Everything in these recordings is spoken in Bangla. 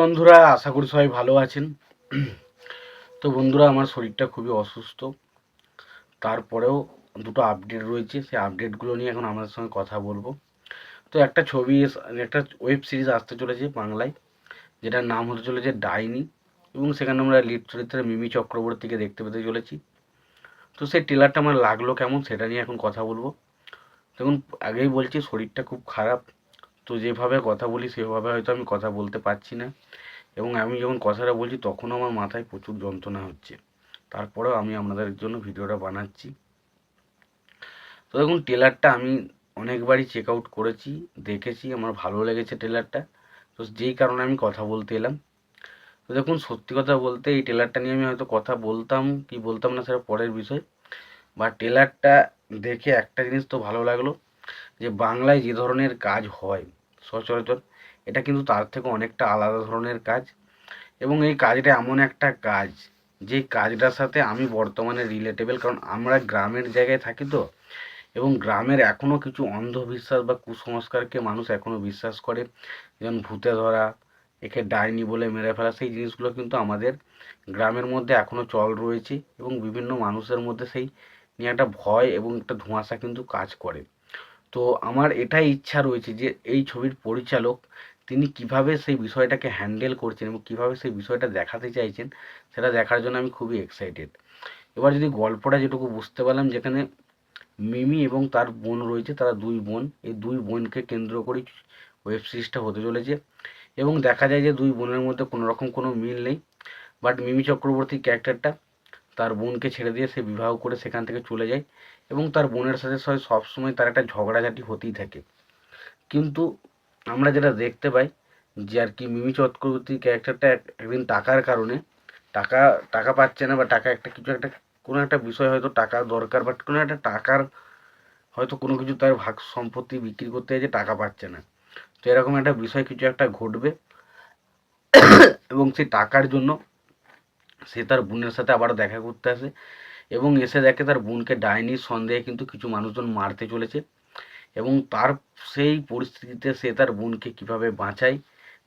বন্ধুরা, আশা করি সবাই ভালো আছেন। তো বন্ধুরা, আমার শরীরটা খুবই অসুস্থ। তারপরেও দুটো আপডেট রয়েছে। সেই আপডেটগুলো নিয়ে এখন আমাদের সঙ্গে কথা বলব। তো একটা ছবি একটা ওয়েব সিরিজ আসতে চলেছে বাংলায়, যেটার নাম হতে চলেছে ডাইনি এবং সেখানে আমরা লিড চরিত্রে মিমি চক্রবর্তীকে দেখতে পেতে চলেছি। তো সেই ট্রেলারটা আমার লাগল কেমন সেটা নিয়ে এখন কথা বলব। দেখুন, আগেই বলছি, শরীরটা খুব খারাপ। তো যেভাবে কথা বলি, সেভাবে হয়তো আমি কথা বলতে পারছি না। এবং আমি যখন কথাটা বলছি, তখনও আমার মাথায় প্রচুর যন্ত্রণা হচ্ছে। তারপরেও আমি আপনাদের জন্য ভিডিওটা বানাচ্ছি। তো দেখুন, টেলারটা আমি অনেকবারই চেক আউট করেছি, দেখেছি, আমার ভালো লেগেছে টেলারটা। তো যেই কারণে আমি কথা বলতে এলাম। তো দেখুন, সত্যি কথা বলতে এই টেলারটা নিয়ে আমি হয়তো কথা বলতাম, কি বলতাম না, সেটা পরের বিষয়। বা টেলারটা দেখে একটা জিনিস তো ভালো লাগল, যে বাংলায় যে ধরনের কাজ হয় সচরাচর। এটা কিন্তু তার থেকে অনেকটা আলাদা ধরনের কাজ। এবং এই কাজটা এমন একটা কাজ, যে কাজটার সাথে আমি বর্তমানে রিলেটেবল কারণ আমরা গ্রামের জায়গায় থাকি তো, এবং গ্রামের এখনও কিছু অন্ধবিশ্বাস বা কুসংস্কারকে মানুষ এখনও বিশ্বাস করে। যেমন ভূতে ধরা, একে ডাইনি বলে মেরে ফেলা, সেই জিনিসগুলো কিন্তু আমাদের গ্রামের মধ্যে এখনও চল রয়েছে। এবং বিভিন্ন মানুষের মধ্যে সেই নিয়ে একটা ভয় এবং একটা ধোঁয়াশা কিন্তু কাজ করে। তো আমার এটাই ইচ্ছা রয়েছে যে এই ছবির পরিচালক তিনি কীভাবে সেই বিষয়টাকে হ্যান্ডেল করছেন এবং কীভাবে সেই বিষয়টা দেখাতে চাইছেন, সেটা দেখার জন্য আমি খুবই এক্সাইটেড এবার যদি গল্পটা যেটুকু বুঝতে পারলাম, যেখানে মিমি এবং তার বোন রয়েছে, তারা দুই বোন, এই দুই বোনকে কেন্দ্র করেই ওয়েব সিরিজটা হতে চলেছে এবং দেখা যায় যে দুই বোনের মধ্যে কোনো রকম কোনো মিল নেই। বাট মিমি চক্রবর্তী ক্যারেক্টারটা তার বোনকে ছেড়ে দিয়ে সে বিবাহ করে সেখান থেকে চলে যায় এবং তার বোনের সাথে সবাই সবসময় তার একটা ঝগড়াঝাটি হতেই থাকে। কিন্তু আমরা যেটা দেখতে পাই যে আর কি মিমি চক্রবর্তীর ক্যারেক্টারটা একদিন টাকার কারণে টাকা টাকা পাচ্ছে না বা টাকা একটা কিছু একটা, কোনো একটা বিষয় হয়তো টাকা দরকার বাট কোনো একটা টাকার হয়তো কোনো কিছু তার ভাগ সম্পত্তি বিক্রি করতে যে টাকা পাচ্ছে না। তো এরকম একটা বিষয় কিছু একটা ঘটবে এবং সেই টাকার জন্য সে তার বোনের সাথে আবার দেখা করতে আসে এবং এসে দেখে তার বোনকে ডাইনির সন্দেহে কিন্তু কিছু মানুষজন মারতে চলেছে এবং তার সেই পরিস্থিতিতে সে তার বোনকে কীভাবে বাঁচায়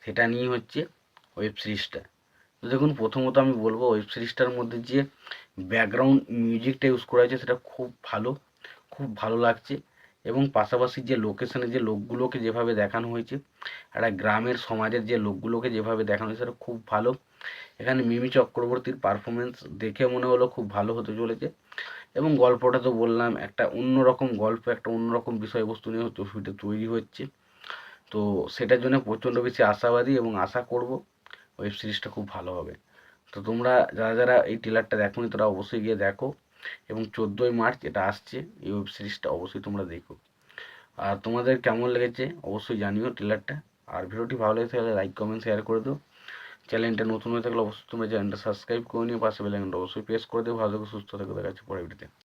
সেটা নিয়ে হচ্ছে ওয়েব সিরিজটা তো দেখুন, প্রথমত আমি বলব ওয়েব সিরিজটার মধ্যে যে ব্যাকগ্রাউন্ড মিউজিকটা ইউজ করা হয়েছে সেটা খুব ভালো খুব ভালো লাগছে এবং পাশাপাশি যে লোকেশনে যে লোকগুলোকে যেভাবে দেখানো হয়েছে একটা গ্রামের সমাজের যে লোকগুলোকে যেভাবে দেখানো হয়েছে, সেটা খুব ভালো। এখানে মিমি চক্রবর্তীর পারফরমেন্স দেখে মনে হলো খুব ভালো হতে চলেছে। এবং গল্পটা তো বললাম, একটা অন্যরকম গল্প, একটা অন্যরকম বিষয়বস্তু নিয়ে হচ্ছে ছবিটা তৈরি হচ্ছে। তো সেটার জন্য প্রচণ্ড বেশি আশাবাদী এবং আশা করব ওয়েব সিরিজটা খুব ভালো হবে। তো তোমরা যারা যারা এই ট্রেলারটা দেখোনি, তারা অবশ্যই গিয়ে দেখো। এবং চোদ্দোই মার্চ এটা আসছে, এই ওয়েব সিরিজটা অবশ্যই তোমরা দেখো। আর তোমাদের কেমন লেগেছে, অবশ্যই জানিও ট্রেলারটা আর ভিডিওটি ভালো লেগে থাকলে লাইক কমেন্ট শেয়ার করে দিও। চ্যানেলটা নতুন হয়ে থাকলে অবশ্যই তোমরা চ্যানেলটা সাবস্ক্রাইব করে নিও। পাশে বেলাইনটা অবশ্যই প্রেস করে দিও। ভালো থেকে, সুস্থ থাকবে দেখা যাচ্ছে পরের ভিডিওতে